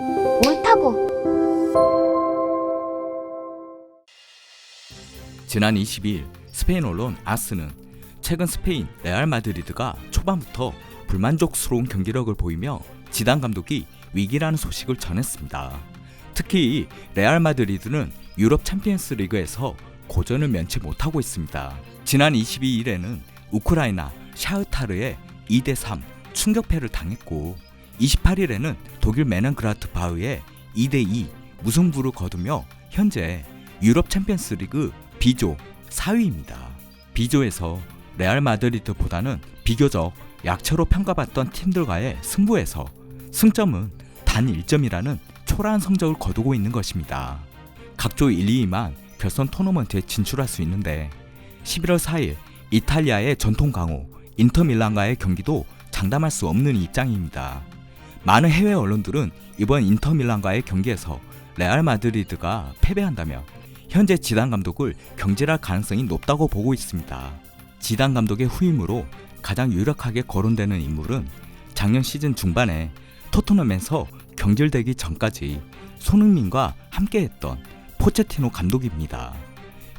옳다고. 지난 22일 스페인 언론 아스는 최근 스페인 레알 마드리드가 초반부터 불만족스러운 경기력을 보이며 지단 감독이 위기라는 소식을 전했습니다. 특히 레알 마드리드는 유럽 챔피언스 리그에서 고전을 면치 못하고 있습니다. 지난 22일에는 우크라이나 샤흐타르에 2대3 충격패를 당했고 28일에는 독일 메넨그라트 바흐에 2대2 무승부를 거두며 현재 유럽 챔피언스 리그 B조 4위입니다. B조에서 레알 마드리드보다는 비교적 약체로 평가받던 팀들과의 승부에서 승점은 단 1점이라는 초라한 성적을 거두고 있는 것입니다. 각조 1, 2위만 결선 토너먼트에 진출할 수 있는데 11월 4일 이탈리아의 전통 강호 인터밀란과의 경기도 장담할 수 없는 입장입니다. 많은 해외 언론들은 이번 인터밀란과의 경기에서 레알 마드리드가 패배한다면 현재 지단 감독을 경질할 가능성이 높다고 보고 있습니다. 지단 감독의 후임으로 가장 유력하게 거론되는 인물은 작년 시즌 중반에 토트넘에서 경질되기 전까지 손흥민과 함께했던 포체티노 감독입니다.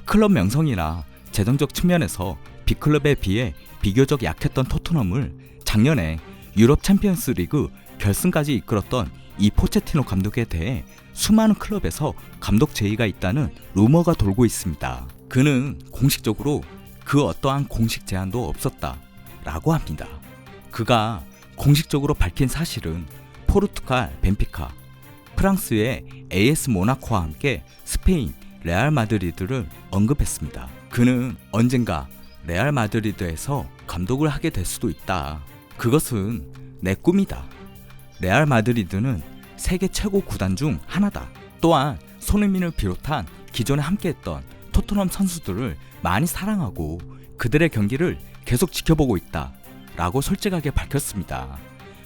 클럽 명성이나 재정적 측면에서 B클럽에 비해 비교적 약했던 토트넘을 작년에 유럽 챔피언스 리그 결승까지 이끌었던 이 포체티노 감독에 대해 수많은 클럽에서 감독 제의가 있다는 루머가 돌고 있습니다. 그는 공식적으로 그 어떠한 공식 제안도 없었다 라고 합니다. 그가 공식적으로 밝힌 사실은 포르투갈 벤피카, 프랑스의 AS 모나코와 함께 스페인 레알 마드리드를 언급했습니다. 그는 언젠가 레알 마드리드에서 감독을 하게 될 수도 있다. 그것은 내 꿈이다. 레알 마드리드는 세계 최고 구단 중 하나다. 또한 손흥민을 비롯한 기존에 함께했던 토트넘 선수들을 많이 사랑하고 그들의 경기를 계속 지켜보고 있다. 라고 솔직하게 밝혔습니다.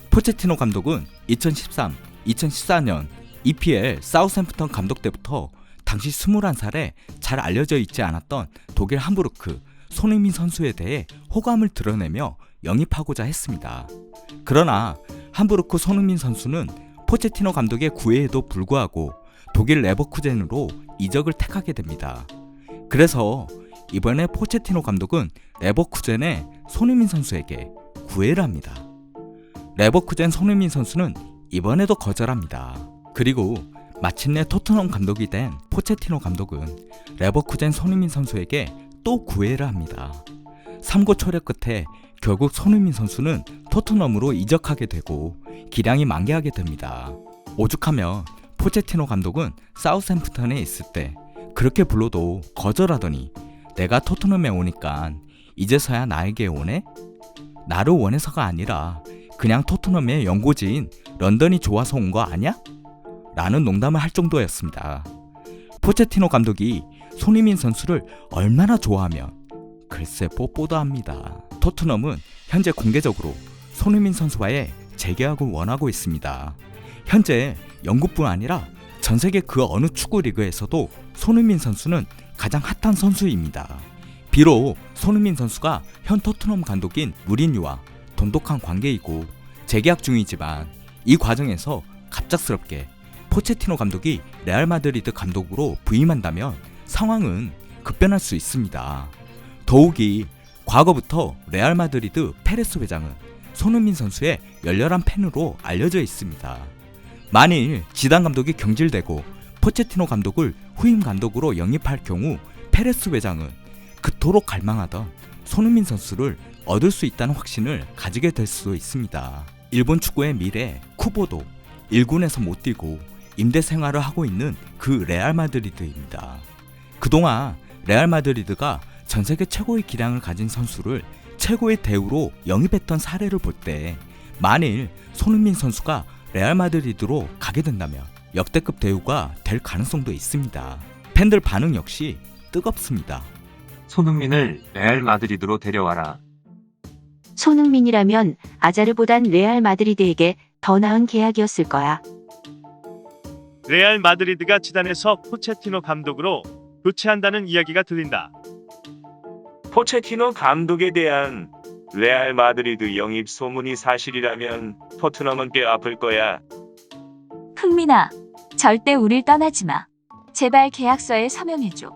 포체티노 감독은 2013, 2014년 EPL 사우샘프턴 감독 때부터 당시 21살에 잘 알려져 있지 않았던 독일 함부르크 손흥민 선수에 대해 호감을 드러내며 영입하고자 했습니다. 그러나 함부르크 손흥민 선수는 포체티노 감독의 구애에도 불구하고 독일 레버쿠젠으로 이적을 택하게 됩니다. 그래서 이번에 포체티노 감독은 레버쿠젠의 손흥민 선수에게 구애를 합니다. 레버쿠젠 손흥민 선수는 이번에도 거절합니다. 그리고 마침내 토트넘 감독이 된 포체티노 감독은 레버쿠젠 손흥민 선수에게 또 구애를 합니다. 삼고초려 끝에 결국 손흥민 선수는 토트넘으로 이적하게 되고 기량이 만개하게 됩니다. 오죽하면 포체티노 감독은 사우샘프턴에 있을 때 그렇게 불러도 거절하더니 내가 토트넘에 오니까 이제서야 나에게 오네? 나를 원해서가 아니라 그냥 토트넘의 연고지인 런던이 좋아서 온 거 아냐? 라는 농담을 할 정도였습니다. 포체티노 감독이 손흥민 선수를 얼마나 좋아하면 글쎄 뽀뽀도 합니다. 토트넘은 현재 공개적으로 손흥민 선수와의 재계약을 원하고 있습니다. 현재 영국뿐 아니라 전 세계 그 어느 축구 리그에서도 손흥민 선수는 가장 핫한 선수입니다. 비록 손흥민 선수가 현 토트넘 감독인 무리뉴와 돈독한 관계이고 재계약 중이지만 이 과정에서 갑작스럽게 포체티노 감독이 레알 마드리드 감독으로 부임한다면 상황은 급변할 수 있습니다. 더욱이 과거부터 레알 마드리드 페레스 회장은 손흥민 선수의 열렬한 팬으로 알려져 있습니다. 만일 지단 감독이 경질되고 포체티노 감독을 후임 감독으로 영입할 경우 페레스 회장은 그토록 갈망하던 손흥민 선수를 얻을 수 있다는 확신을 가지게 될 수도 있습니다. 일본 축구의 미래 쿠보도 1군에서 못 뛰고 임대 생활을 하고 있는 그 레알 마드리드입니다. 그동안 레알 마드리드가 전 세계 최고의 기량을 가진 선수를 최고의 대우로 영입했던 사례를 볼 때 만일 손흥민 선수가 레알 마드리드로 가게 된다면 역대급 대우가 될 가능성도 있습니다. 팬들 반응 역시 뜨겁습니다. 손흥민을 레알 마드리드로 데려와라. 손흥민이라면 아자르보단 레알 마드리드에게 더 나은 계약이었을 거야. 레알 마드리드가 지단에서 포체티노 감독으로 교체한다는 이야기가 들린다. 포체티노 감독에 대한 레알 마드리드 영입 소문이 사실이라면 토트넘은 꽤 아플 거야. 흥민아, 절대 우릴 떠나지 마. 제발 계약서에 서명해줘.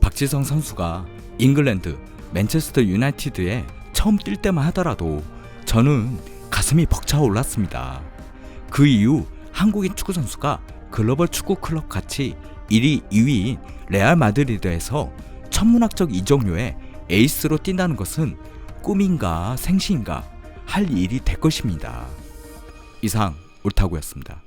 박지성 선수가 잉글랜드 맨체스터 유나이티드에 처음 뛸 때만 하더라도 저는 가슴이 벅차 올랐습니다. 그 이후 한국인 축구 선수가 글로벌 축구 클럽 가치 1위, 2위인 레알 마드리드에서 천문학적 이적료의 에이스로 뛴다는 것은 꿈인가 생시인가 할 일이 될 것입니다. 이상 옳다고였습니다.